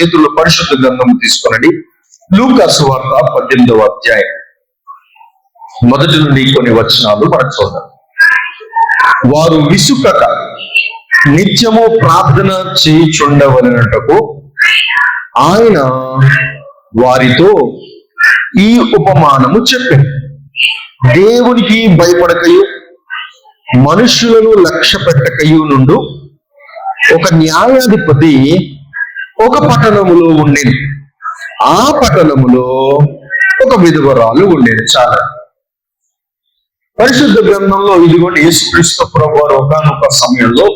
చేతుల్లో పరిశుద్ధ గ్రంథము తీసుకొనండి. లూకాసు వార్త పద్దెనిమిదవ అధ్యాయం. మొదటి నుండి కొన్ని వచనాలు మనం చూద్దాం. వారు విసుకక నిత్యము ప్రార్థన చేయుచుండవలనటకు ఆయన వారితో ఈ ఉపమానము చెప్పారు. దేవునికి భయపడకయు మనుషులను లక్ష్య పెట్టకయు నుండు ఒక న్యాయాధిపతి ఒక పట్టణములో ఉండేది. ఆ పట్టణములో ఒక విధవరాలు ఉండేది. చాలా. పరిశుద్ధ గ్రంథంలో ఇదిగోండి యేసుక్రీస్తు ప్రభు వారు ఒకనొక సమయంలో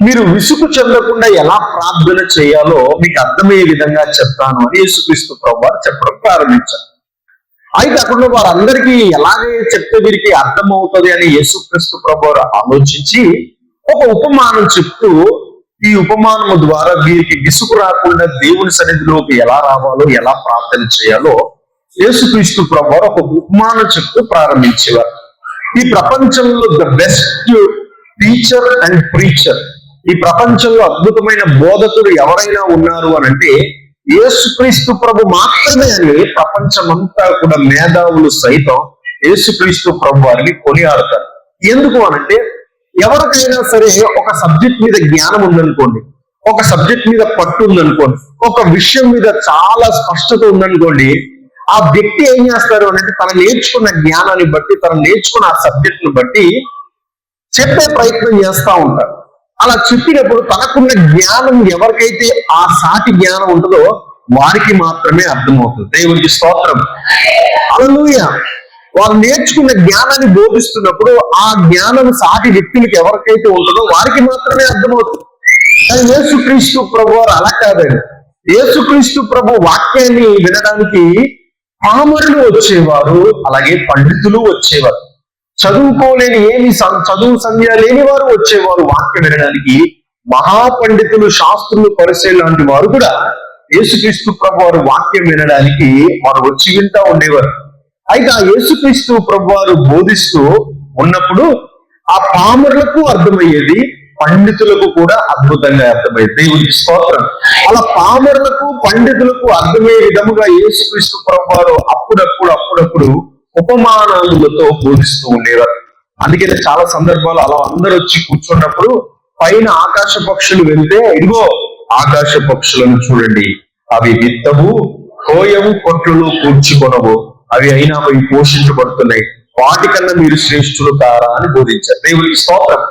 మీరు విసుగు చెందకుండా ఎలా ప్రార్థన చేయాలో మీకు అర్థమయ్యే విధంగా చెప్తాను అని యేసుక్రీస్తు ప్రభు వారు చెప్పడం ప్రారంభించారు. అయితే అక్కడ వారందరికీ ఎలాగే చెప్తే వీరికి అర్థమవుతుంది అని యేసుక్రీస్తు ప్రభు వారు ఆలోచించి ఒక ఉపమానం చెప్తూ ఈ ఉపమానము ద్వారా వీరికి విసుగు రాకుండా దేవుని సన్నిధిలోకి ఎలా రావాలో ఎలా ప్రార్థన చేయాలో యేసుక్రీస్తు ప్రభు ఒక ఉపమానం చెప్తూ ప్రారంభించేవారు. ఈ ప్రపంచంలో the best teacher and preacher ఈ ప్రపంచంలో అద్భుతమైన బోధకుడు ఎవరైనా ఉన్నారు అని అంటే యేసుక్రీస్తు ప్రభు మాత్రమే అని ప్రపంచమంతా కూడా మేధావులు సైతం యేసుక్రీస్తు ప్రభు వారిని కొనియాడతారు. ఎందుకు అనంటే ఎవరికైనా సరే ఒక సబ్జెక్ట్ మీద జ్ఞానం ఉందనుకోండి ఒక సబ్జెక్ట్ మీద పట్టు ఉందనుకోండి ఒక విషయం మీద చాలా స్పష్టత ఉందనుకోండి ఆ వ్యక్తి ఏం చేస్తారు అంటే తను నేర్చుకున్న జ్ఞానాన్ని బట్టి తను నేర్చుకున్న ఆ సబ్జెక్ట్ను బట్టి చెప్పే ప్రయత్నం చేస్తా ఉంటారు. అలా చెప్పినప్పుడు తనకున్న జ్ఞానం ఎవరికైతే ఆ సాటి జ్ఞానం ఉంటుందో వారికి మాత్రమే అర్థమవుతుంది. దేవునికి స్తోత్రం. అలలుయ వారు నేర్చుకున్న జ్ఞానాన్ని బోధిస్తున్నప్పుడు ఆ జ్ఞానం సాటి వ్యక్తులకు ఎవరికైతే ఉంటుందో వారికి మాత్రమే అర్థమవుతుంది. కానీ యేసుక్రీస్తు ప్రభు వారు అలా కాదండి. యేసుక్రీస్తు ప్రభు వాక్యాన్ని వినడానికి పామరులు వచ్చేవారు అలాగే పండితులు వచ్చేవారు. చదువుకోలేని ఏమి చదువు సంధ్య లేని వారు వచ్చేవారు. వాక్యం వినడానికి మహాపండితులు శాస్త్రులు పరిచయం లాంటి వారు కూడా యేసుక్రీస్తు ప్రభు వారు వాక్యం వినడానికి వారు వచ్చి వింటా ఉండేవారు. అయితే ఆ యేసుక్రీస్తు ప్రభు వారు బోధిస్తూ ఉన్నప్పుడు ఆ పామరులకు అర్థమయ్యేది పండితులకు కూడా అద్భుతంగా అర్థమయ్యేది. దేవునికి స్తోత్రం. అలా పామరులకు పండితులకు అర్థమయ్యే విధముగా యేసుక్రీస్తు ప్రభు వారు అప్పుడప్పుడు అప్పుడప్పుడు ఉపమానాలతో బోధిస్తూ ఉండేవారు. అందుకనే చాలా సందర్భాలు అలా అందరూ వచ్చి కూర్చున్నప్పుడు పైన ఆకాశ పక్షులు వెళ్తే ఇదిగో ఆకాశ పక్షులను చూడండి. అవి విత్తవు కోయవు కొట్లలో కూర్చుకొనవు. అవి అయినా అవి పోషించబడుతున్నాయి. వాటికన్నా మీరు శ్రేష్ఠులు కారా అని బోధించారు. దేవునికి స్తోత్రం.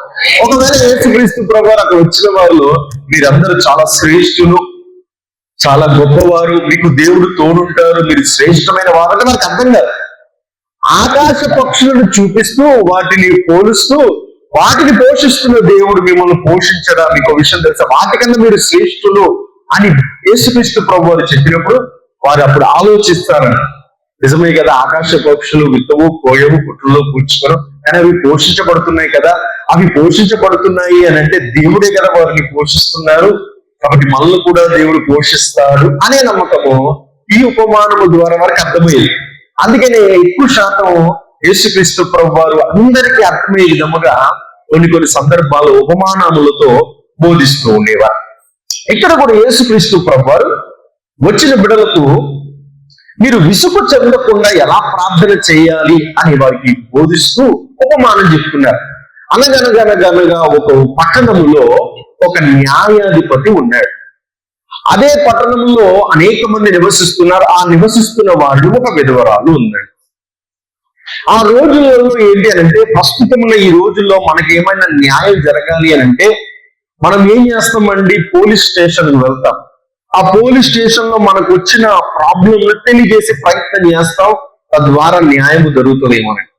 ఒకవేళ యేసుక్రీస్తు ప్రభు అక్కడ వచ్చిన వారిలో మీరందరూ చాలా శ్రేష్ఠులు చాలా గొప్పవారు మీకు దేవుడు తోడుంటారు మీరు శ్రేష్టమైన వారు అంటే మనకు అర్థం కాదు. ఆకాశ పక్షులను చూపిస్తూ వాటిని పోలుస్తూ వాటిని పోషిస్తున్న దేవుడు మిమ్మల్ని పోషించడా? మీకు ఒక విషయం తెలుసా? వాటికన్నా మీరు శ్రేష్ఠులు అని యేసుక్రీస్తు ప్రభు వారు చెప్పినప్పుడు వారు అప్పుడు ఆలోచిస్తారని. నిజమే కదా ఆకాశ పక్షులు విత్తవు కోయవు పుట్టులో కూర్చుకోరు కానీ అవి పోషించబడుతున్నాయి కదా. అవి పోషించబడుతున్నాయి అని అంటే దేవుడే కదా వారిని పోషిస్తున్నారు. కాబట్టి మనల్ని కూడా దేవుడు పోషిస్తాడు అనే నమ్మకము ఈ ఉపమానము ద్వారా వారికి అర్థమయ్యేది. అందుకనే ఎక్కువ శాతం యేసుక్రీస్తు ప్రభు వారు అందరికీ అర్థమయ్యే విధముగా కొన్ని కొన్ని సందర్భాలు ఉపమానములతో బోధిస్తూ ఉండేవారు. ఇక్కడ కూడా యేసుక్రీస్తు ప్రభు వారు వచ్చిన బిడలకు మీరు విసుగు చెందకుండా ఎలా ప్రార్థన చేయాలి అని వారికి బోధిస్తూ ఉపమానం చెప్తున్నారు. అనగనగనగనగా ఒక పట్టణములో ఒక న్యాయాధిపతి ఉన్నాడు. అదే పట్టణంలో అనేక మంది నివసిస్తున్నారు. ఆ నివసిస్తున్న వాళ్ళు ఒక విధవరాలు ఉన్నాడు. ఆ రోజులలో ఏంటి అని అంటే ప్రస్తుతమున్న ఈ రోజుల్లో మనకి ఏమైనా న్యాయం జరగాలి అని అంటే మనం ఏం చేస్తామండి? పోలీస్ స్టేషన్ వెళ్తాం. ఆ పోలీస్ స్టేషన్లో మనకు వచ్చిన ప్రాబ్లం తెలియజేసే ప్రయత్నం చేస్తాం. తద్వారా న్యాయం జరుగుతుందేమోనండి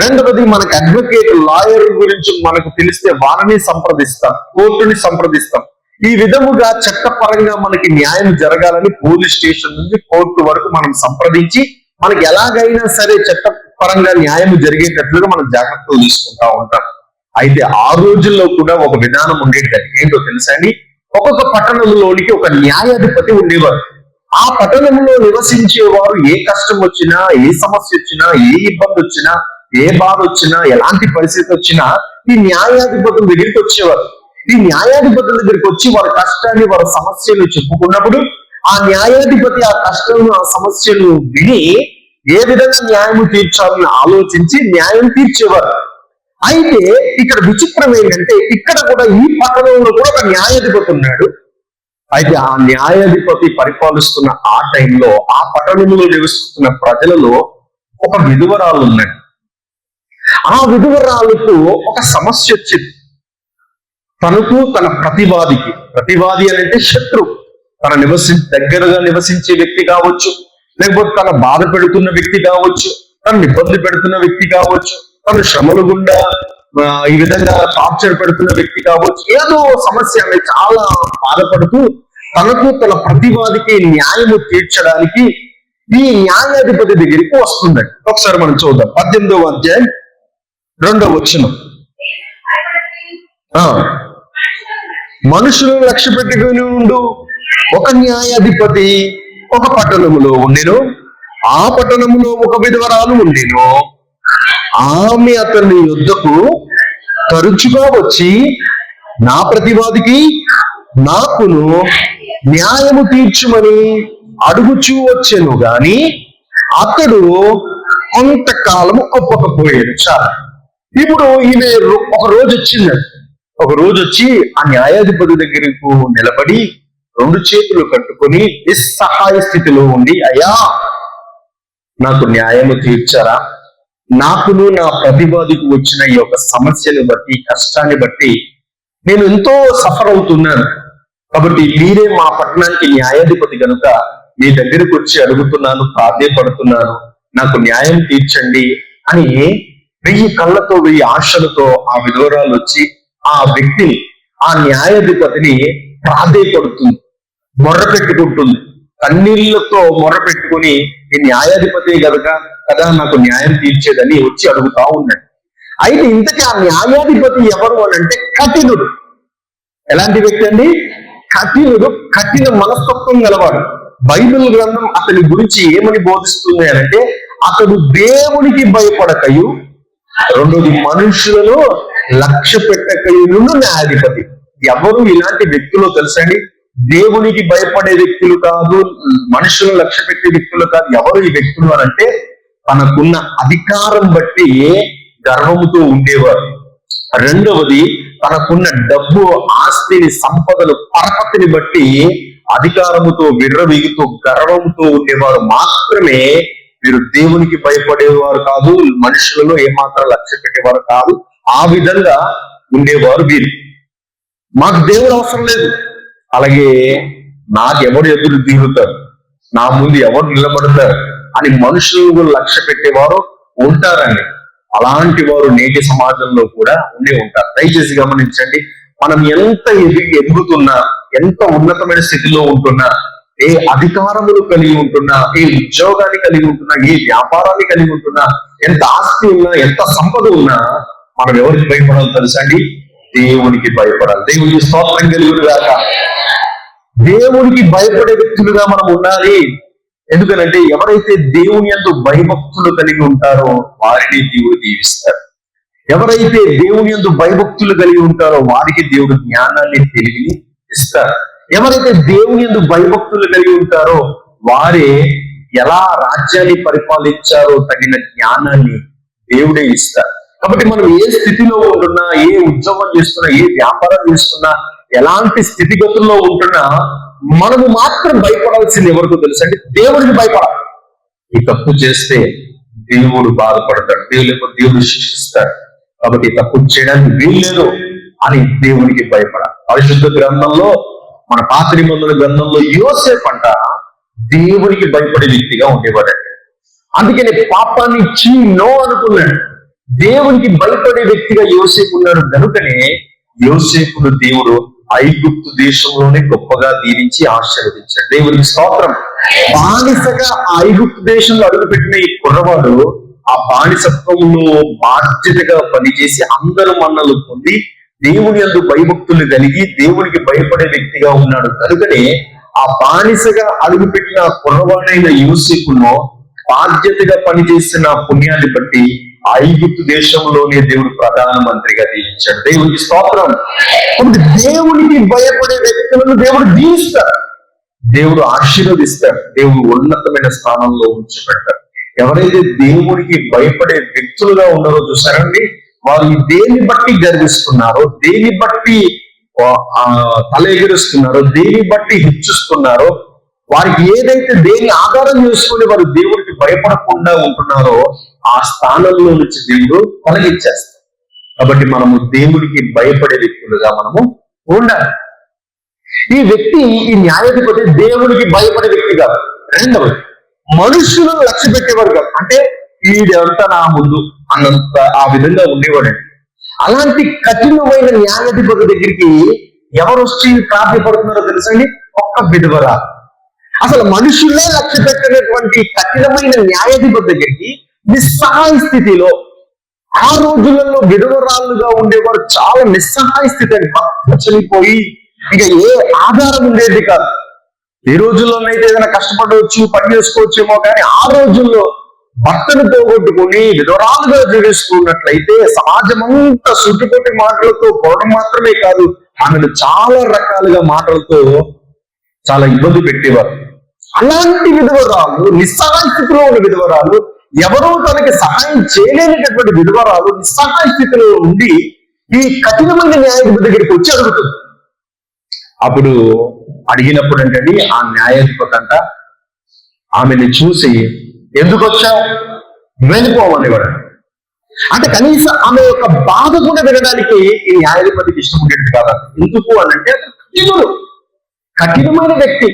రెండవది మనకు అడ్వకేట్ లాయర్ గురించి మనకు తెలిస్తే వారిని సంప్రదిస్తాం కోర్టుని సంప్రదిస్తాం. ఈ విధముగా చట్టపరంగా మనకి న్యాయం జరగాలని పోలీస్ స్టేషన్ నుంచి కోర్టు వరకు మనం సంప్రదించి మనకి ఎలాగైనా సరే చట్టపరంగా న్యాయం జరిగేటట్లుగా మనం జాగ్రత్తలు తీసుకుంటా ఉంటాం. అయితే ఆ రోజుల్లో కూడా ఒక విధానం ఉండేది. ఏంటో తెలుసా అండి? ఒక్కొక్క పట్టణంలోనికి ఒక న్యాయాధిపతి ఉండేవారు. ఆ పట్టణంలో నివసించేవారు ఏ కష్టం వచ్చినా ఏ సమస్య వచ్చినా ఏ ఇబ్బంది వచ్చినా ఏ బాధ వచ్చినా ఎలాంటి పరిస్థితి వచ్చినా ఈ న్యాయాధిపతుల దగ్గరికి వచ్చేవారు. ఈ న్యాయాధిపతుల దగ్గరికి వచ్చి వారి కష్టాన్ని వారి సమస్యలు చెప్పుకున్నప్పుడు ఆ న్యాయాధిపతి ఆ కష్టం ఆ సమస్యలను విని ఏ విధంగా న్యాయం తీర్చాలని ఆలోచించి న్యాయం తీర్చేవారు. అయితే ఇక్కడ విచిత్రం ఏంటంటే ఇక్కడ కూడా ఈ పట్టణంలో కూడా ఒక న్యాయాధిపతి ఉన్నాడు. అయితే ఆ న్యాయాధిపతి పరిపాలిస్తున్న ఆ టైంలో ఆ పట్టణంలో నివసిస్తున్న ప్రజలలో ఒక విధువరాలు ఉన్నాడు ఆ విధువరాలకు ఒక సమస్య వచ్చింది. తనకు తన ప్రతివాదికి ప్రతివాది అని అంటే శత్రువు తన నివసి దగ్గరగా నివసించే వ్యక్తి కావచ్చు లేకపోతే తన బాధ పెడుతున్న వ్యక్తి కావచ్చు తను ఇబ్బంది పెడుతున్న వ్యక్తి కావచ్చు తను శ్రమలు గుండా ఈ విధంగా టార్చర్ పెడుతున్న వ్యక్తి కావచ్చు ఏదో సమస్య అనేది చాలా బాధపడుతూ తనకు తన ప్రతివాదికి న్యాయము తీర్చడానికి ఈ న్యాయాధిపతి దగ్గరికి వస్తుందండి. ఒకసారి మనం చూద్దాం. పద్దెనిమిదవ అధ్యాయం రెండవ వచ్చిన ఆ. మనుషులను లక్ష్య పెట్టుకుని ఉండు. ఒక న్యాయాధిపతి ఒక పట్టణములో ఉండేను. ఆ పట్టణములో ఒక విధవరాలు ఉండేను. ఆమె అతని యుద్ధకు తరచుగా వచ్చి నా ప్రతివాదికి నాకును న్యాయము తీర్చుమని అడుగుచూ వచ్చెను గాని అతడు కొంతకాలము ఒప్పకపోయాడు చాలా ఇప్పుడు ఈమె ఒక రోజు వచ్చింది. ఒక రోజు వచ్చి ఆ న్యాయాధిపతి దగ్గరకు నిలబడి రెండు చేతులు కట్టుకొని నిస్సహాయ స్థితిలో ఉండి అయ్యా నాకు న్యాయము తీర్చారా? నాకును నా ప్రతివాదికి వచ్చిన ఈ యొక్క సమస్యని బట్టి కష్టాన్ని బట్టి నేను ఎంతో సఫర్ అవుతున్నాను. కాబట్టి మీరే మా పట్టణానికి న్యాయాధిపతి కనుక మీ దగ్గరకు వచ్చి అడుగుతున్నాను ప్రాధేయపడుతున్నాను నాకు న్యాయం తీర్చండి అని వెయ్యి కళ్ళతో వెయ్యి ఆశలతో ఆ విధోరాలు వచ్చి ఆ వ్యక్తిని ఆ న్యాయాధిపతిని ప్రాధేయపడుతుంది మొర్ర పెట్టుకుంటుంది కన్నీళ్ళతో మొర పెట్టుకుని ఈ న్యాయాధిపతి కనుక కదా నాకు న్యాయం తీర్చేదని వచ్చి అడుగుతా ఉన్నాడు. అయితే ఇంతకీ ఆ న్యాయాధిపతి ఎవరు అని అంటే కఠినుడు. ఎలాంటి వ్యక్తి అండి? కఠినుడు కఠిన మనస్తత్వం గలవాడు. బైబిల్ గ్రంథం అతని గురించి ఏమని బోధిస్తుంది అని అంటే అతడు దేవునికి భయపడకయు రెండోది మనుషులను లక్ష్య పెట్టకయును న్యాయాధిపతి. ఎవరు ఇలాంటి వ్యక్తులు తెలుసండి దేవునికి భయపడే వ్యక్తులు కాదు మనుషులను లక్ష్య పెట్టే వ్యక్తులు కాదు. ఎవరు ఈ వ్యక్తులు అని అంటే తనకున్న అధికారం బట్టి గర్వముతో ఉండేవారు. రెండవది తనకున్న డబ్బు ఆస్తిని సంపదలు పరపతిని బట్టి అధికారముతో విర్రవీగుతూ గర్వంతో ఉండేవారు. మాత్రమే వీరు దేవునికి భయపడేవారు కాదు మనుషులను ఏమాత్రం లక్ష్య పెట్టేవారు కాదు. ఆ విధంగా ఉండేవారు వీరు. మాకు దేవుడు అవసరం లేదు. అలాగే నాకు ఎవరు ఎదురు దిగుతారు నా ముందు ఎవరు నిలబడతారు? అని మనుషులు లక్ష్య పెట్టేవారు ఉంటారని అలాంటి వారు నేటి సమాజంలో కూడా ఉండే ఉంటారు. దయచేసి గమనించండి మనం ఎంత ఎదిగి ఎదుగుతున్నా ఎంత ఉన్నతమైన స్థితిలో ఉంటున్నా ఏ అధికారములు కలిగి ఉంటున్నా ఏ ఉద్యోగాన్ని కలిగి ఉంటున్నా ఏ వ్యాపారాన్ని కలిగి ఉంటున్నా ఎంత ఆస్తి ఉన్నా ఎంత సంపద ఉన్నా మనం ఎవరికి భయపడాలి తెలుసా అండి? దేవునికి భయపడాలి. దేవునికి స్తోత్రం కలిగి దేవునికి భయపడే వ్యక్తులుగా మనం ఉండాలి. ఎందుకనంటే ఎవరైతే దేవుని ఎందు భయభక్తులు కలిగి ఉంటారో వారిని దేవుడు దీవిస్తారు. ఎవరైతే దేవుని యందు భయభక్తులు కలిగి ఉంటారో వారికి దేవుడు జ్ఞానాన్ని తెలివిని ఇస్తారు. ఎవరైతే దేవుని యందు భయభక్తులు కలిగి ఉంటారో వారే ఎలా రాజ్యాన్ని పరిపాలించారో తగిన జ్ఞానాన్ని దేవుడే ఇస్తారు. కాబట్టి మనం ఏ స్థితిలో ఉంటున్నా ఏ ఉద్యోగం చేస్తున్నా ఏ వ్యాపారం చేస్తున్నా ఎలాంటి స్థితిగతుల్లో ఉంటున్నా మనము మాత్రం భయపడాల్సింది ఎవరికో తెలుసు. అంటే దేవుడికి భయపడాలి. ఈ తప్పు చేస్తే దేవుడు బాధపడతాడు. దేవుడు దేవుడు శిక్షిస్తాడు. కాబట్టి ఈ తప్పు చేయడానికి వీల్లేదు అని దేవునికి భయపడాలి. పరిశుద్ధ గ్రంథంలో మన పాత నిబంధన గ్రంథంలో యోసేపు అంట దేవుడికి భయపడే వ్యక్తిగా ఉండేవాడంట. అందుకని పాపాన్ని చీ నో అనుకున్నాడు దేవునికి భయపడే వ్యక్తిగా యోసేపు ఉన్నాడు కనుకనే యోసేపును దేవుడు ఐగుప్తు దేశంలోనే గొప్పగా దీవించి ఆశీర్వదించాడు. దేవుని స్తోత్రం. బానిసగా ఐగుప్తు దేశంలో అడుగుపెట్టిన ఈ కుర్రవాడు ఆ బానిసత్వంలో బాధ్యతగా పనిచేసి అందరు మన్నలు పొంది దేవుని అందు భయభక్తులు కలిగి దేవునికి భయపడే వ్యక్తిగా ఉన్నాడు. కనుకనే ఆ బానిసగా అడుగుపెట్టిన కుర్రవాడైన యూసిఫ్ను బాధ్యతగా పనిచేసిన పుణ్యాన్ని బట్టి ఐగుప్తు దేశంలోనే దేవుడు ప్రధానమంత్రిగా దీవించాడు దేవునికి స్తోత్రం. కాబట్టి దేవునికి భయపడే వ్యక్తులను దేవుడు దీవిస్తాడు. దేవుడు ఆశీర్వదిస్తాడు. దేవుడు ఉన్నతమైన స్థానంలో ఉంచబెట్టారు ఎవరైతే దేవుడికి భయపడే వ్యక్తులుగా ఉన్నారో చూసారండి వారు దేన్ని బట్టి గర్విస్తున్నారో దేని బట్టి ఆ, తల ఎగురుస్తున్నారో దేని బట్టి హెచ్చిస్తున్నారో వారికి ఏదైతే దేని ఆధారం చేసుకుని వారు దేవుడికి భయపడకుండా ఉంటున్నారో ఆ స్థానంలో నుంచి దేవుడు తొలగించేస్తారు కాబట్టి మనము దేవుడికి భయపడే వ్యక్తులుగా మనము ఉండాలి. ఈ వ్యక్తి ఈ న్యాయాధిపతి దేవునికి భయపడే వ్యక్తి కాదు. రెండవది మనుషులను లక్ష్య పెట్టేవారు కాదు. అంటే వీడంతా నా ముందు అన్నంత ఆ విధంగా ఉండేవాడండి అలాంటి కఠినమైన న్యాయాధిపతి దగ్గరికి ఎవరు వచ్చి ప్రాప్యపడుతున్నారో తెలుసండి ఒక్క విధవరా అసలు మనుషులే లక్ష్య పెట్టినటువంటి కఠినమైన న్యాయాధిపతి దగ్గరికి నిస్సహాయ స్థితిలో ఆ రోజులలో విధవరాళ్ళుగా ఉండేవారు చాలా నిస్సహాయ స్థితి అని చనిపోయి ఇక ఏ ఆధారం ఉండేది కాదు. ఈ రోజుల్లోనైతే ఏదైనా కష్టపడవచ్చు పని చేసుకోవచ్చేమో కానీ ఆ రోజుల్లో భర్తను పోగొట్టుకుని విధవరాలుగా జీవిస్తున్నట్లయితే సమాజం అంతా సుట్టుకొట్టి మాటలతో పోవడం మాత్రమే కాదు ఆమెను చాలా రకాలుగా మాటలతో చాలా ఇబ్బంది పెట్టేవారు. అలాంటి విధవరాలు నిస్సహాయ స్థితిలో ఉన్న విధవరాలు ఎవరూ తనకి సహాయం చేయలేనటువంటి విధవరాలు నిస్సహాయ స్థితిలో ఉండి ఈ కఠినమైన న్యాయాధిపతి దగ్గరికి వచ్చి అడుగుతుంది. అప్పుడు అడిగినప్పుడు ఏంటండి ఆ న్యాయాధిపతి అంట ఆమెని చూసి ఎందుకు వచ్చావు? వెళ్ళిపోవనేవాడు అంటే. కనీసం ఆమె యొక్క బాధ కూడా వినడానికి ఈ న్యాయాధిపతికి ఇష్టం ఉండేది కాదు. ఎందుకు అని అంటే కఠినుడు. కఠినమైన వ్యక్తి.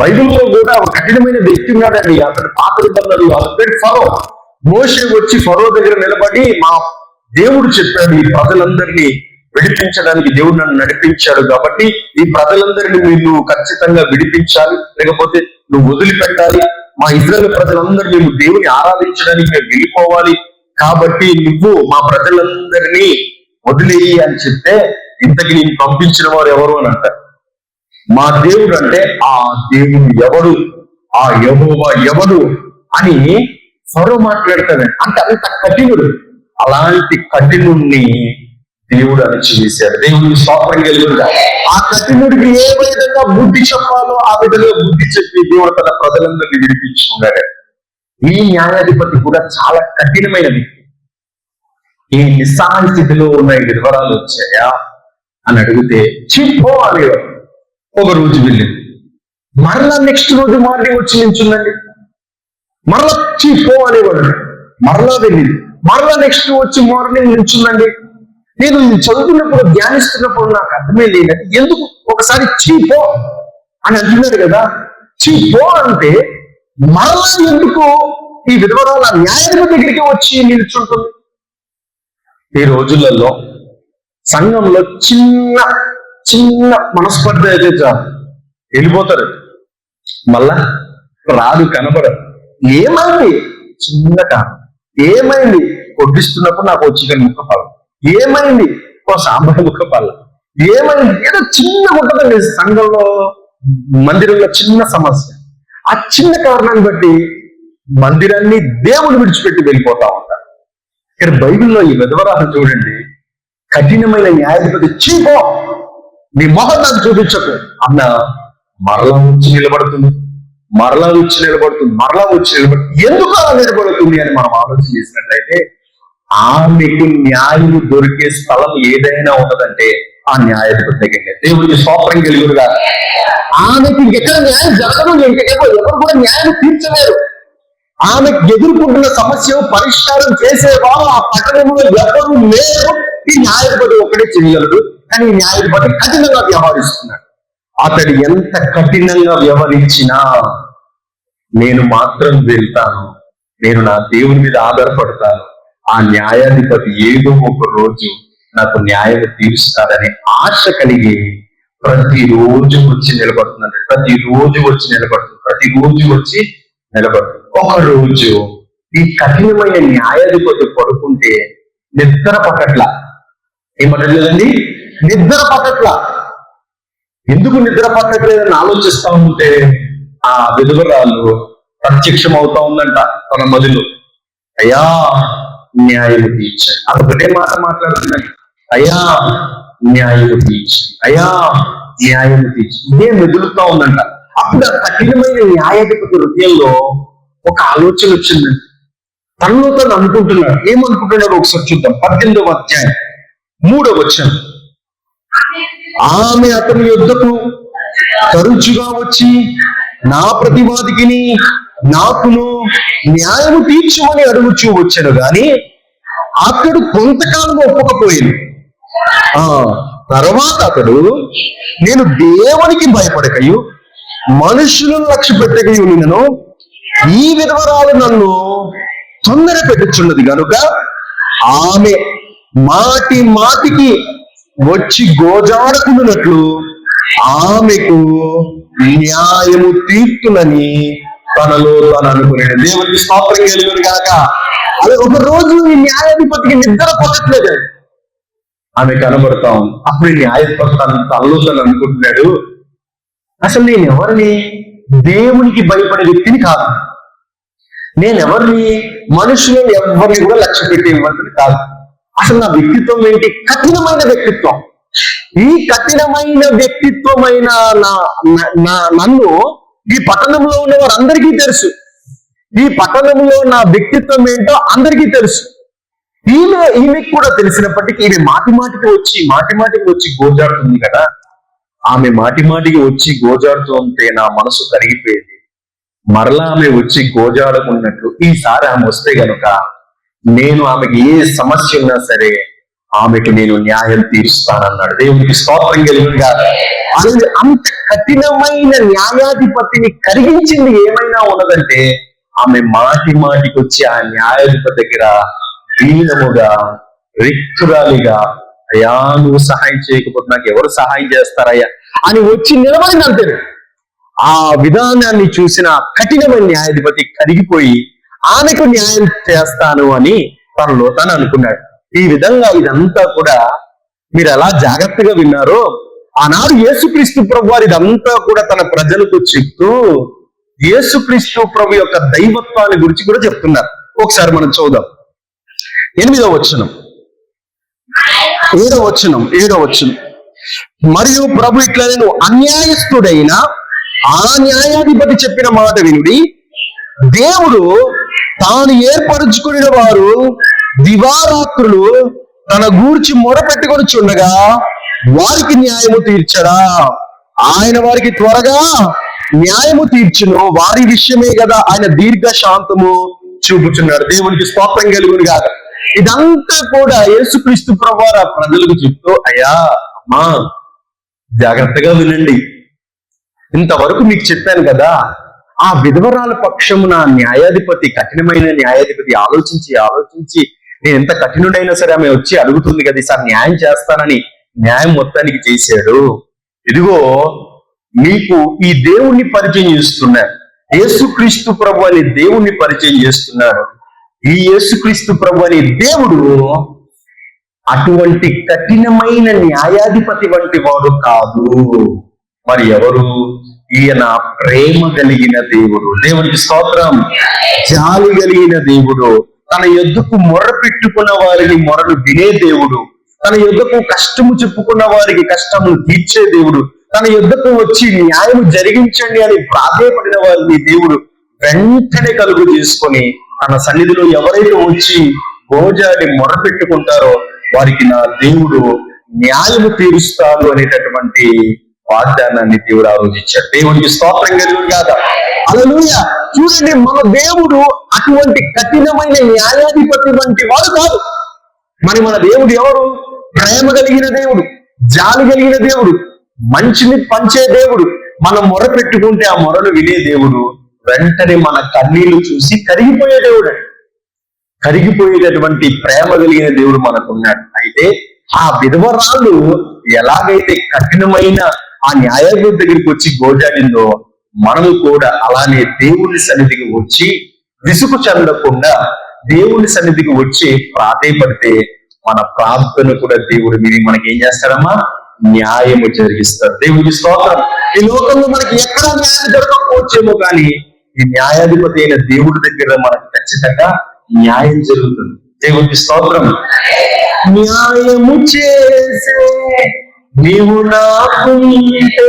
బైబిల్లో కూడా ఒక కఠినమైన వ్యక్తి ఉన్నాడండి అతను పాత నిబంధనలు అతని ఫరో. మోషే వచ్చి ఫరో దగ్గర నిలబడి మా దేవుడు చెప్పాడు ఈ ప్రజలందరినీ విడిపించడానికి దేవుడు నన్ను నడిపించాడు కాబట్టి ఈ ప్రజలందరినీ మీరు ఖచ్చితంగా విడిపించాలి లేకపోతే నువ్వు వదిలిపెట్టాలి. మా ఇజ్రాయల్ ప్రజలందరూ మేము దేవుని ఆరాధించడానికి మేము వెళ్ళిపోవాలి. కాబట్టి నువ్వు మా ప్రజలందరినీ వదిలేయి అని చెప్తే ఇంతకి నేను పంపించిన వారు ఎవరు? అని అంటారు. మా దేవుడు అంటే ఆ దేవుడు ఎవడు? ఆ యహోవా ఎవడు? అని ఫరో మాట్లాడతాడు. అంటే అంత కఠినుడు. అలాంటి కఠినుణ్ణి దేవుడు అణిచివేశాడు దేవుడిని స్తోత్రం కలిగిందా ఆ కఠినుడికి ఏ విధంగా బుద్ధి చెప్పాలో ఆ విధంగా బుద్ధి చెప్పి దేవుడు తన ప్రజలందరినీ విడిపించుకున్నాడు. ఈ న్యాయాధిపతి కూడా చాలా కఠినమైన వ్యక్తి ఈ నిస్సహాయ స్థితిలో ఉన్న వివరాలు వచ్చాయా? అని అడిగితే చిప్పో అనేవారు ఒక రోజు వెళ్ళింది మరలా నెక్స్ట్ రోజు మార్నింగ్ వచ్చి నించుందండి మరలా చిప్పో అనేవాడు మరలా వెళ్ళింది మరలా నెక్స్ట్ వచ్చి మార్నింగ్ నించుందండి నేను ఇది చదువుతున్నప్పుడు ధ్యానిస్తున్నప్పుడు నాకు అర్థమే లేదండి. ఎందుకు? ఒకసారి చీపో అని అంటున్నాడు కదా. చీపో అంటే మరలా ఎందుకు ఈ విధవరాల న్యాయాధిపతి దగ్గరికి వచ్చి నిల్చుంటుంది? ఈ రోజులలో సంఘంలో చిన్న చిన్న మనస్పర్ధ అయితే చాలు. వెళ్ళిపోతారు. మళ్ళా రాదు కనబడదు ఏమైంది? చిన్న కారణం. ఏమైంది? వడ్డిస్తున్నప్పుడు నాకు వచ్చి ముక్క పాల ఏమైంది? ఓ సాంబార్ ముక్క పాల ఏమైంది? ఏదో చిన్న ఉంటుందండి సంఘంలో మందిరంలో చిన్న సమస్య. ఆ చిన్న కారణాన్ని బట్టి మందిరాన్ని దేవుడు విడిచిపెట్టి వెళ్ళిపోతా ఉంటారు ఇక్కడ బైబిల్లో ఈ విధవరాలు చూడండి. కఠినమైన న్యాయాధిపతి చీపో నీ మొహం నాకు చూపించకు. అన్న మరలా వచ్చి నిలబడుతుంది. మరలా వచ్చి నిలబడుతుంది. మరలా వచ్చి నిలబడుతుంది. ఎందుకు అలా నిలబడుతుంది అని మనం ఆలోచన చేసినట్లయితే ఆమెకు న్యాయం దొరికే స్థలం ఏదైనా ఉన్నదంటే ఆ న్యాయాధిపతి దగ్గర దేవుడికి స్వాపరం కలిగురుగా ఆమెకి ఇంకెక్కడ న్యాయం జరగదు ఇంకెక్కడ ఎవరు కూడా న్యాయం తీర్చలేరు. ఆమె ఎదుర్కొంటున్న సమస్య పరిష్కారం చేసేవాళ్ళు ఆ పట్టణంలో ఎవరు లేరు. ఈ న్యాయాధిపతి ఒకటే చేయగలడు. కానీ న్యాయాధిపతి కఠినంగా వ్యవహరిస్తున్నాడు. అతడు ఎంత కఠినంగా వ్యవహరించినా నేను మాత్రం వెళ్తాను. నేను నా దేవుని మీద ఆధారపడతాను. ఆ న్యాయాధిపతి ఏదో ఒక రోజు నాకు న్యాయం తీరుస్తాడనే ఆశ కలిగి ప్రతిరోజు వచ్చి నిలబడుతున్నాడు ప్రతిరోజు వచ్చి నిలబడుతుంది. ప్రతిరోజు వచ్చి నిలబడుతుంది. ఒకరోజు ఈ కఠినమైన న్యాయాధిపతి పడుకుంటే నిద్ర పట్టట్ల. ఏమంటలేదండి నిద్ర పట్టట్ల. ఎందుకు నిద్ర పట్టట్లేదని ఆలోచిస్తా ఉంటే ఆ విధవరాలు ప్రత్యక్షం అవుతా ఉందంట తన మదిలో. అయ్యా న్యాయము తీర్చండి. అదొకటే మాట మాట్లాడుతున్నాడు. అయ్యా న్యాయము తీర్చండి. అయ్యా న్యాయము తీర్చి ఇదే మెదులుతా ఉందంట. అప్పుడు ఆ కఠినమైన న్యాయాధిపతి హృదయంలో ఒక ఆలోచన వచ్చిందండి తనలో తను అనుకుంటున్నాడు. ఏమనుకుంటున్నాడు ఒకసారి చూద్దాం. పద్దెనిమిదవ అధ్యాయం. మూడవ వచ్చాను ఆమె అతని యుద్ధకు తరచుగా వచ్చి నా ప్రతివాదికిని నాకును న్యాయము తీర్చుమని అడుగుచూ వచ్చాడు గాని అతడు కొంతకాలం ఒప్పకపోయింది ఆ తర్వాత అతడు నేను దేవునికి భయపడకయు మనుషులను లక్ష్య పెట్టకయు నేను ఈ విధవరాలు నన్ను తొందర పెట్టుచున్నది గనుక ఆమె మాటి మాటికి వచ్చి గోజాడుకున్నట్లు ఆమెకు న్యాయము తీర్చునని తనలో తను అనుకునే దేవునికి స్తోత్రం కలిగిన కాక అదే ఒక రోజు ఈ న్యాయాధిపతికి నిద్ర పొందట్లేదు ఆమె కనబడతా ఉంది. అప్పుడు న్యాయాధిపతి తన తనలో తను అనుకుంటున్నాడు. అసలు నేను ఎవరిని? దేవునికి భయపడే వ్యక్తిని కాదు. నేను ఎవరిని? మనుషులను ఎవరిని కూడా లక్ష్య పెట్టే కాదు. అసలు నా వ్యక్తిత్వం ఏంటి? కఠినమైన వ్యక్తిత్వం. ఈ కఠినమైన వ్యక్తిత్వమైన నా నన్ను ఈ పట్టణంలో ఉన్న వారందరికీ తెలుసు. ఈ పట్టణంలో నా వ్యక్తిత్వం ఏంటో అందరికీ తెలుసు. ఈమె ఈమెకు కూడా తెలిసినప్పటికీ ఈమె మాటి మాటికి వచ్చి మాటి మాటికి వచ్చి గోజాడుతుంది కదా. ఆమె మాటి మాటికి వచ్చి గోజాడుతూ ఉంటే నా మనసు కరిగిపోయేది. మరలా ఆమె వచ్చి గోజాడుకున్నట్లు ఈసారి ఆమె వస్తే గనుక నేను ఆమెకి ఏ సమస్య ఉన్నా సరే ఆమెకి నేను న్యాయం తీరుస్తానన్నాడు. దేవునికి స్తోత్రం కలిగినగా అంత కఠినమైన న్యాయాధిపతిని కరిగించింది ఏమైనా ఉన్నదంటే ఆమె మాటి మాటికి వచ్చి ఆ న్యాయాధిపతి దగ్గర దీనముగా రిక్తురాలిగా అయ్యా నువ్వు సహాయం చేయకపోతే నాకు ఎవరు సహాయం చేస్తారయ్యా? అని వచ్చి నిలబడింది అంతే. ఆ విధానాన్ని చూసిన కఠినమైన న్యాయాధిపతి కరిగిపోయి ఆమెకు న్యాయం చేస్తాను అని తనలో తను అనుకున్నాడు. ఈ విధంగా ఇదంతా కూడా మీరు ఎలా జాగ్రత్తగా విన్నారో ఆనాడు యేసుక్రీస్తు ప్రభు వారు ఇదంతా కూడా తన ప్రజలకు చెప్తూ యేసుక్రీస్తు ప్రభు యొక్క దైవత్వాన్ని గురించి కూడా చెప్తున్నారు. ఒకసారి మనం చూద్దాం. ఎనిమిదవ వచనం. ఏడవ వచనం ఏడవ వచనం. మరియు ప్రభు ఇట్లా నేను అన్యాయస్తుడైన ఆ న్యాయాధిపతి చెప్పిన మాట వినుడి దేవుడు తాను ఏర్పరుచుకుని వారు దివారాత్రులు తన గూర్చి మొరపెట్టుకొని చుండగా వారికి న్యాయము తీర్చడా? ఆయన వారికి త్వరగా న్యాయము తీర్చును. వారి విషయమే కదా ఆయన దీర్ఘ శాంతము చూపుచున్నాడు. దేవునికి స్తోత్రం కలుగును కాక ఇదంతా కూడా యేసుక్రీస్తు ప్రభువారు ప్రజలకు చెప్తూ అయ్యా అమ్మా జాగ్రత్తగా వినండి. ఇంతవరకు మీకు చెప్పాను కదా ఆ విధవరాల పక్షమున న్యాయాధిపతి కఠినమైన న్యాయాధిపతి ఆలోచించి ఆలోచించి నేను ఎంత కఠినుడైనా సరే ఆమె వచ్చి అడుగుతుంది కదా సార్ న్యాయం చేస్తానని న్యాయం మొత్తానికి చేశాడు. ఇదిగో మీకు ఈ దేవుణ్ణి పరిచయం చేస్తున్నాడు యేసుక్రీస్తు ప్రభు అనే దేవుణ్ణి పరిచయం చేస్తున్నాడు ఈ యేసుక్రీస్తు ప్రభు అనే దేవుడు అటువంటి కఠినమైన న్యాయాధిపతి వంటి వాడు కాదు. మరి ఎవరు? ఈయన ప్రేమ కలిగిన దేవుడు. దేవునికి స్తోత్రం. జాలి కలిగిన దేవుడు. తన యొద్దకు మొర్ర పెట్టుకున్న వారిని మొరలు వినే దేవుడు. తన యుద్ధకు కష్టము చెప్పుకున్న వారికి కష్టము తీర్చే దేవుడు. తన యుద్ధకు వచ్చి న్యాయం జరిగించండి అని ప్రాధేయపడిన వారిని దేవుడు వెంటనే కలుగు చేసుకొని తన సన్నిధిలో ఎవరైతే వచ్చి గోజాడి మొర పెట్టుకుంటారో వారికి నా దేవుడు న్యాయము తీరుస్తాడు అనేటటువంటి వాగ్దానాన్ని దేవుడు ఆలోచించాడు దేవునికి స్తోత్రం కలిగి కాదా అలలుయ చూడండి మన దేవుడు అటువంటి కఠినమైన న్యాయాధిపతి వంటి వాడు కాదు. మరి మన దేవుడు ఎవరు? ప్రేమ కలిగిన దేవుడు జాలి కలిగిన దేవుడు మంచిని పంచే దేవుడు మనం మొర పెట్టుకుంటే ఆ మొరలు వినే దేవుడు వెంటనే మన కన్నీళ్ళు చూసి కరిగిపోయే దేవుడు. కరిగిపోయేటటువంటి ప్రేమ కలిగిన దేవుడు మనకున్నాడు. అయితే ఆ విధవరాలు ఎలాగైతే కఠినమైన ఆ న్యాయాధిపతి దగ్గరికి వచ్చి గోజాడిందో మనము కూడా అలానే దేవుని సన్నిధికి వచ్చి విసుగు చెందకుండా దేవుని సన్నిధికి వచ్చి ప్రాధేయపడితే మన ప్రార్థన కూడా దేవుడు విని మనకి ఏం చేస్తాడమ్మా న్యాయము జరిగిస్తారు. దేవుడి స్తోత్రం. ఈ లోకంలో మనకి ఎక్కడ న్యాయం జరగకపోవచ్చేమో కానీ ఈ న్యాయాధిపతి అయిన దేవుడి దగ్గర మనకు ఖచ్చితంగా న్యాయం జరుగుతుంది. దేవుడి స్తోత్రం. న్యాయము చేసే నీవు నాకుంటే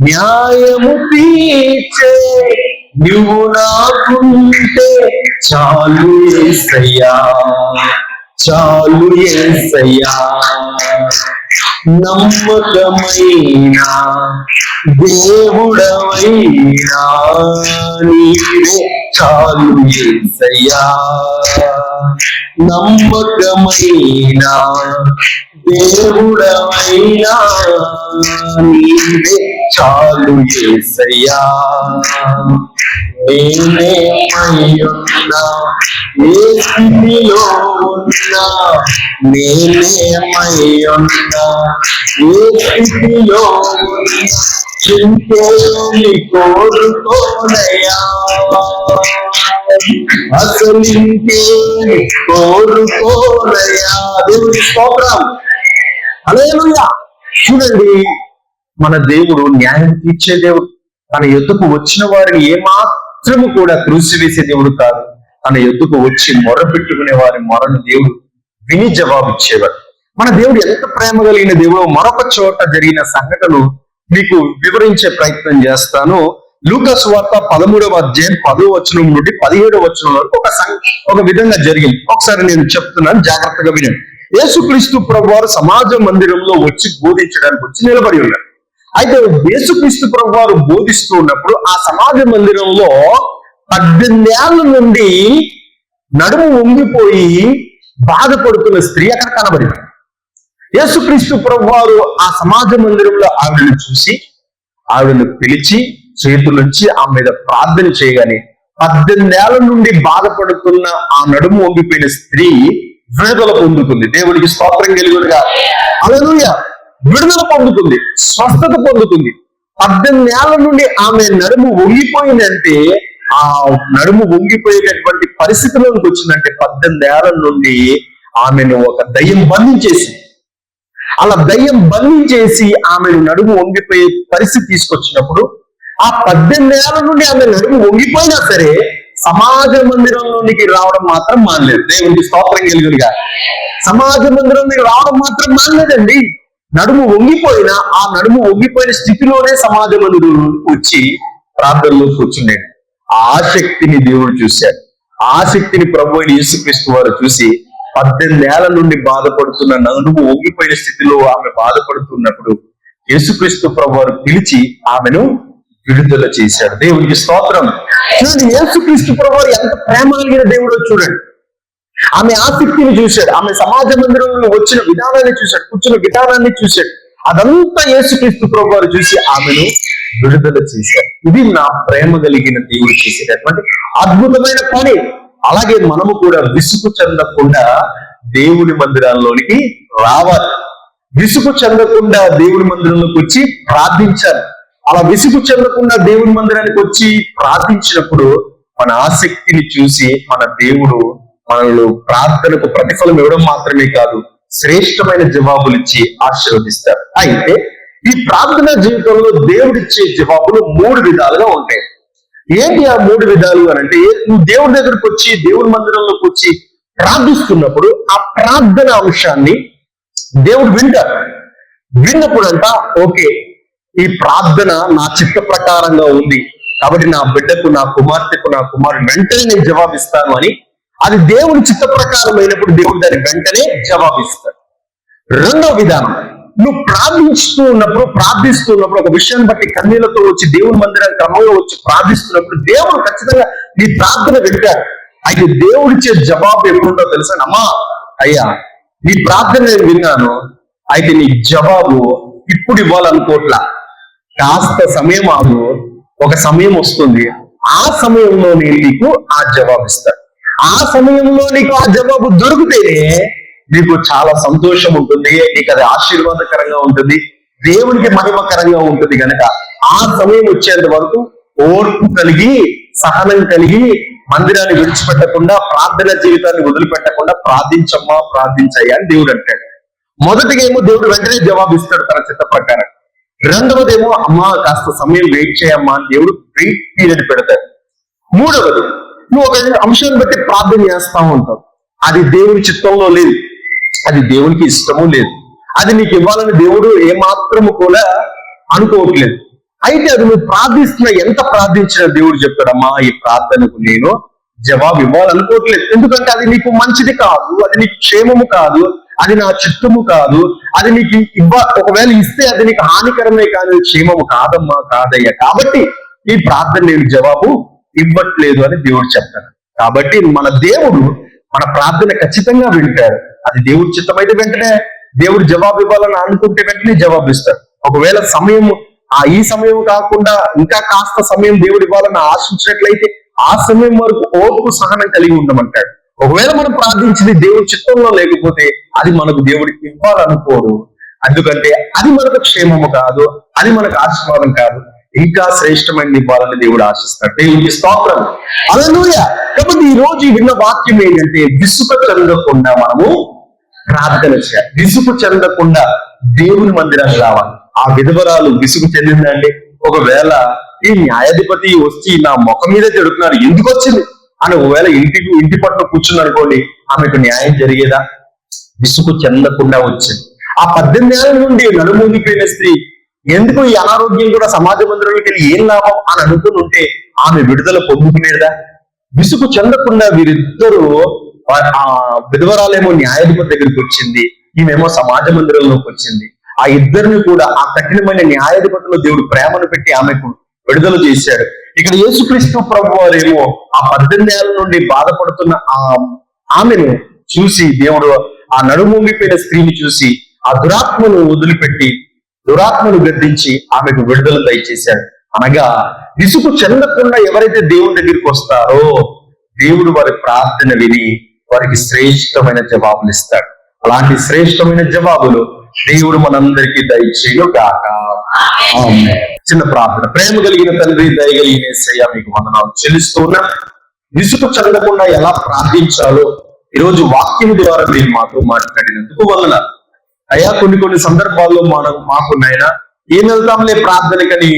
న్యాయము తీర్చే. నువ్వు నాకుంటే చాలు ఏసయ్యా చాలు ఏసయ్యా. నమ్మకమైన దేవుడవైనా నీవే చాలు ఏసయ్యా. నమ్మకమైన దేవుడమైన నీవే చాలు ఏసయ్యా. నేనేమయ్యున్నా ఏ స్థితిలో ఉన్నా నేనేమయ్యున్నా ఏ స్థితిలో ఉన్నా ఇంకేమి కోరుకోనయా అసలు ఇంకేమి దేవుడి స్తోత్రం చూడండి మన దేవుడు న్యాయం తీర్చే దేవుడు. తన ఎద్దుకు వచ్చిన వారిని ఏమాత్రము కూడా త్రూసివేసే దేవుడు కాదు. తన ఎద్దుకు వచ్చి మొర పెట్టుకునే వారి మొరను దేవుడు విని జవాబిచ్చేవాడు మన దేవుడు ఎంత ప్రేమ కలిగిన దేవుడు మరొక చోట జరిగిన సంఘటనలు మీకు వివరించే ప్రయత్నం చేస్తాను. లూకస్ వార్త పదమూడవ అధ్యాయం పదో వచనం నుండి పదిహేడవ వచనం వరకు ఒక ఒక విధంగా జరిగింది. ఒకసారి నేను చెప్తున్నాను జాగ్రత్తగా వినండి. యేసుక్రీస్తు ప్రభు వారు సమాజ మందిరంలో వచ్చి బోధించడానికి వచ్చి నిలబడి ఉన్నారు. అయితే యేసుక్రీస్తు ప్రభు వారు బోధిస్తూ ఉన్నప్పుడు ఆ సమాజ మందిరంలో పద్దెనిమిది ఏళ్ళ నుండి నడుము వంగిపోయి బాధపడుతున్న స్త్రీ అక్కడ కనబడింది. యేసుక్రీస్తు ప్రభు వారు ఆ సమాజ మందిరంలో ఆవిడను చూసి ఆవిడను పిలిచి చేతులుంచి ఆమె మీద ప్రార్థన చేయగానే పద్దెనిమిదేళ్ళ నుండి బాధపడుతున్న ఆ నడుము వంగిపోయిన స్త్రీ విడుదల పొందుతుంది. దేవుడికి స్తోత్రం కలిగినగా అలలుయ విడుదల పొందుతుంది స్వస్థత పొందుతుంది. పద్దెనిమిది ఏళ్ళ నుండి ఆమె నడుము వంగిపోయిందంటే ఆ నడుము వంగిపోయేటటువంటి పరిస్థితిలోకి వచ్చిందంటే పద్దెనిమిది ఏళ్ళ నుండి ఆమెను ఒక దయ్యం బంధించేసి అలా దయ్యం బంధించేసి ఆమెను నడుము వంగిపోయే పరిస్థితి తీసుకొచ్చినప్పుడు ఆ పద్దెనిమిది ఏళ్ళ నుండి ఆమె నడుము వంగిపోయినా సరే సమాజ మందిరంలోనికి రావడం మాత్రం మానలేదు. దేవునికి స్తోత్రం కలిగినగా సమాజ మందిరంలోకి రావడం మాత్రం మానలేదండి. నడుము వంగిపోయినా ఆ నడుము వంగిపోయిన స్థితిలోనే సమాజ మందిరం వచ్చి ప్రార్థనలో కూర్చున్నాడు. ఆసక్తిని దేవుడు చూశాడు. ఆసక్తిని శక్తిని ప్రభు అయిన యేసుక్రీస్తు వారు చూసి పద్దెనిమిది ఏళ్ళ నుండి బాధపడుతున్న నడుము వంగిపోయిన స్థితిలో ఆమె బాధపడుతున్నప్పుడు యేసుక్రీస్తు ప్రభు వారు పిలిచి ఆమెను విడుదల చేశాడు. దేవునికి స్తోత్రం. చూడండి యేసుక్రీస్తు ప్రభు ఎంత ప్రేమ కలిగిన దేవుడో చూడండి. ఆమె ఆసక్తిని చూశాడు. ఆమె సమాజ మందిరంలో వచ్చిన విధానాన్ని చూశాడు. కూర్చున్న విధానాన్ని చూశాడు. అదంతా యేసుక్రీస్తు ప్రభు వారు చూసి ఆమెను విడుదల చేశాడు ఇది నా ప్రేమ కలిగిన దేవుడు చేసేటటువంటి అద్భుతమైన పని. అలాగే మనము కూడా విసుగు చెందకుండా దేవుని మందిరాల్లోనికి రావాలి. విసుగు చెందకుండా దేవుని మందిరంలోకి వచ్చి ప్రార్థించాలి. అలా విసుగు చెందకుండా దేవుని మందిరానికి వచ్చి ప్రార్థించినప్పుడు మన ఆసక్తిని చూసి మన దేవుడు మనలో ప్రార్థనకు ప్రతిఫలం ఇవ్వడం మాత్రమే కాదు శ్రేష్టమైన జవాబులు ఇచ్చి ఆశీర్వదిస్తారు. అయితే ఈ ప్రార్థన జీవితంలో దేవుడిచ్చే జవాబులు మూడు విధాలుగా ఉంటాయి. ఏంటి ఆ మూడు విధాలు అని అంటే నువ్వు దేవుడి దగ్గరకు వచ్చి దేవుడి మందిరంలోకి వచ్చి ప్రార్థిస్తున్నప్పుడు ఆ ప్రార్థన అంశాన్ని దేవుడు వింటారు విన్నప్పుడు అంట ఓకే ఈ ప్రార్థన నా చిత్త ప్రకారంగా ఉంది. కాబట్టి నా బిడ్డకు నా కుమార్తెకు నా కుమారుడు వెంటనే నేను జవాబిస్తాను అని అది దేవుని చిత్త ప్రకారం అయినప్పుడు దేవుడు దాన్ని వెంటనే జవాబిస్తాడు. రెండో విధానం నువ్వు ప్రార్థిస్తూ ఉన్నప్పుడు ప్రార్థిస్తూ ఉన్నప్పుడు ఒక విషయాన్ని బట్టి కన్నీళ్ళతో వచ్చి దేవుని మందిరం క్రమంలో వచ్చి ప్రార్థిస్తున్నప్పుడు దేవుడు ఖచ్చితంగా నీ ప్రార్థన వింటాడు. అయితే దేవుడిచ్చే జవాబు ఎప్పుడుందో తెలుసా? అమ్మా అయ్యా నీ ప్రార్థన నేను విన్నాను అయితే నీ జవాబు ఇప్పుడు ఇవ్వాలనుకోట్లా కాస్త సమయం ఆగు ఒక సమయం వస్తుంది. ఆ సమయంలో నేను నీకు ఆ జవాబు ఇస్తాను. ఆ సమయంలో నీకు ఆ జవాబు దొరికితేనే నీకు చాలా సంతోషం ఉంటుంది నీకు అది ఆశీర్వాదకరంగా ఉంటుంది దేవునికి మహిమకరంగా ఉంటుంది కనుక ఆ సమయం వచ్చేంత వరకు ఓర్పు కలిగి సహనం కలిగి మందిరాన్ని విడిచిపెట్టకుండా ప్రార్థన జీవితాన్ని వదిలిపెట్టకుండా ప్రార్థించమ్మా ప్రార్థించయ్యా అని దేవుడు అంటాడు. మొదటిగా ఏమో దేవుడు వెంటనే జవాబు ఇస్తాడు తన చిత్త ప్రకారం. రెండవదేమో అమ్మా కాస్త సమయం వెయిట్ చేయమ్మా అని దేవుడు వెయిట్ పీరియడ్ పెడతాడు. మూడవది నువ్వు ఒక అంశాన్ని బట్టి ప్రార్థన చేస్తా ఉంటావు. అది దేవుని చిత్తంలో లేదు. అది దేవునికి ఇష్టము లేదు. అది నీకు ఇవ్వాలని దేవుడు ఏమాత్రము కూడా అనుకోవట్లేదు. అయితే అది నువ్వు ప్రార్థిస్తున్న ఎంత ప్రార్థించిన దేవుడు చెప్తాడమ్మా ఈ ప్రార్థనకు నేను జవాబు ఇవ్వాలనుకోవట్లేదు. ఎందుకంటే అది నీకు మంచిది కాదు అది నీకు క్షేమము కాదు అది నా చిత్తము కాదు. అది నీకు ఇవ్వ ఒకవేళ ఇస్తే అది నీకు హానికరమే కాదు క్షేమము కాదమ్మా కాదయ్యా. కాబట్టి ఈ ప్రార్థన నేను జవాబు ఇవ్వట్లేదు అని దేవుడు చెప్తాడు. కాబట్టి మన దేవుడు మన ప్రార్థన ఖచ్చితంగా వింటాడు. అది దేవుడి చిత్తమైతే వెంటనే దేవుడు జవాబు ఇవ్వాలని అనుకుంటే వెంటనే జవాబు ఇస్తాడు. ఒకవేళ సమయం ఆ ఈ సమయం కాకుండా ఇంకా కాస్త సమయం దేవుడు ఇవ్వాలని ఆశించినట్లయితే ఆ సమయం వరకు ఓర్పు సహనం కలిగి ఉండమంటాడు. ఒకవేళ మనం ప్రార్థించింది దేవుడి చిత్తంలో లేకపోతే అది మనకు దేవుడికి ఇవ్వాలనుకోడు ఎందుకంటే అది మనకు క్షేమము కాదు అది మనకు ఆశీర్వాదం కాదు. ఇంకా శ్రేష్టమైన ఇవ్వాలని దేవుడు ఆశిస్తాడు. దేవుడికి స్తోత్రం. అలనూయ కాబట్టి ఈ రోజు విన్న వాక్యం ఏంటంటే విసుక చెందకుండా మనము ప్రార్థన చేయాలి. విసుగు చెందకుండా దేవుని మందిరానికి రావాలి. ఆ విధవరాలు విసుగు చెందిందండి ఒకవేళ ఈ న్యాయాధిపతి వచ్చి నా ముఖం మీద తిడుతున్నారు ఎందుకు వచ్చింది? అని ఒకవేళ ఇంటికి ఇంటి పట్ల కూర్చుని అనుకోండి ఆమెకు న్యాయం జరిగేదా? విసుగు చెందకుండా వచ్చింది. ఆ పద్దెనిమిది ఏళ్ళ నుండి నడుముంగిపోయిన స్త్రీ ఎందుకు ఈ అనారోగ్యం కూడా సమాజ మందిరంలోకి వెళ్ళి ఏం లాభం అని అనుకుని ఉంటే ఆమె విడుదల పొందుకునేదా? విసుగు చెందకుండా వీరిద్దరూ ఆ- ఆ విధవరాలేమో న్యాయాధిపతి దగ్గరికి వచ్చింది ఈమెమో సమాజ మందిరంలోకి వచ్చింది. ఆ ఇద్దరిని కూడా ఆ కఠినమైన న్యాయాధిపతిలో దేవుడు ప్రేమను పెట్టి ఆమెకు విడుదల చేశాడు. ఇక్కడ యేసుక్రీస్తు ప్రభు వారేమో ఆ పద్దెనిమిది ఏళ్ళ నుండి బాధపడుతున్న ఆ ఆమెను చూసి దేవుడు ఆ నడుమొంగిపోయిన స్త్రీని చూసి ఆ దురాత్మను వదిలిపెట్టి దురాత్మను గద్దించి ఆమెకు విడుదల దయచేశాడు. అనగా విసుగు చెందకుండా ఎవరైతే దేవుని దగ్గరికి వస్తారో దేవుడు వారి ప్రార్థన విని వారికి శ్రేష్టమైన జవాబులు ఇస్తాడు. అలాంటి శ్రేష్టమైన జవాబులు దేవుడు మనందరికీ దయచేయు గాక ఆమేన్. చిన్న ప్రార్థన. ప్రేమ కలిగిన తండ్రి దయగలిగిన యేసయ్య మీకు వందనాలు చెల్లిస్తూ ఉన్నా విసుగు చెందకుండా ఎలా ప్రార్థించాలో ఈరోజు వాక్యం ద్వారా మీరు మాతో మాట్లాడినందుకు వలన అయ్యా కొన్ని కొన్ని సందర్భాల్లో మనం మాకు నాయన ఏం వెళ్తాంలే ప్రార్థనకని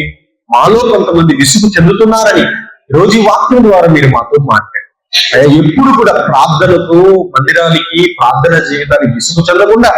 మాలో కొంతమంది విసుగు చెందుతున్నారని రోజు ఈ వాక్యం ద్వారా మీరు మాతో మాట్లాడారు అయ్యా ఎప్పుడు కూడా ప్రార్థనతో మందిరానికి ప్రార్థన జీవితానికి విసుగు చెందకుండా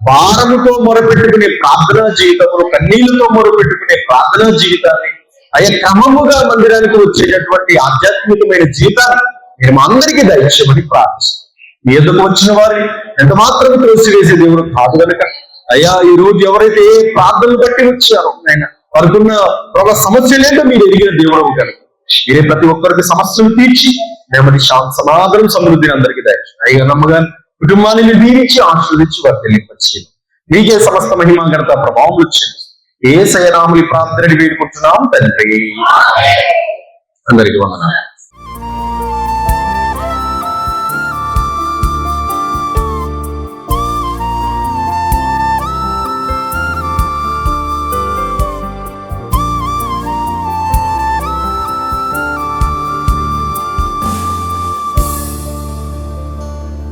భారముతో మొరపెట్టుకునే ప్రార్థనా జీవితంలో కన్నీళ్ళతో మొరపెట్టుకునే ప్రార్థనా జీవితాన్ని అయ్యా క్రమముగా మందిరానికి వచ్చేటటువంటి ఆధ్యాత్మికమైన జీవితాన్ని మేము అందరికీ దయచేయమని ప్రార్థిస్తాం మీ ఎదుకు వచ్చిన వారిని ఎంత మాత్రం త్రోసివేసే దేవుడు కాదు కనుక అయ్యా ఈ రోజు ఎవరైతే ఏ ప్రార్థనలు బట్టి వచ్చారో ఆయన వారికున్న ఒక సమస్య లేదో మీరు ఎదిగిన దేవుడు కనుక మీరే ప్రతి ఒక్కరికి సమస్యలు తీర్చి నెమ్మది శాంతి సమాధానం సమృద్ధిని అందరికీ దయచేయండి. అయ్యా నమ్మగాని కుటుంబాన్ని మీరు దీవించి ఆశీర్వదించి వారు తెలియపరిచి మీకే సమస్త మహిమ ఘనత ప్రభావం వచ్చింది ఏ సయనాములి ప్రార్థనని వేడుకుంటున్నాం తండ్రి అందరికీ వందనాలు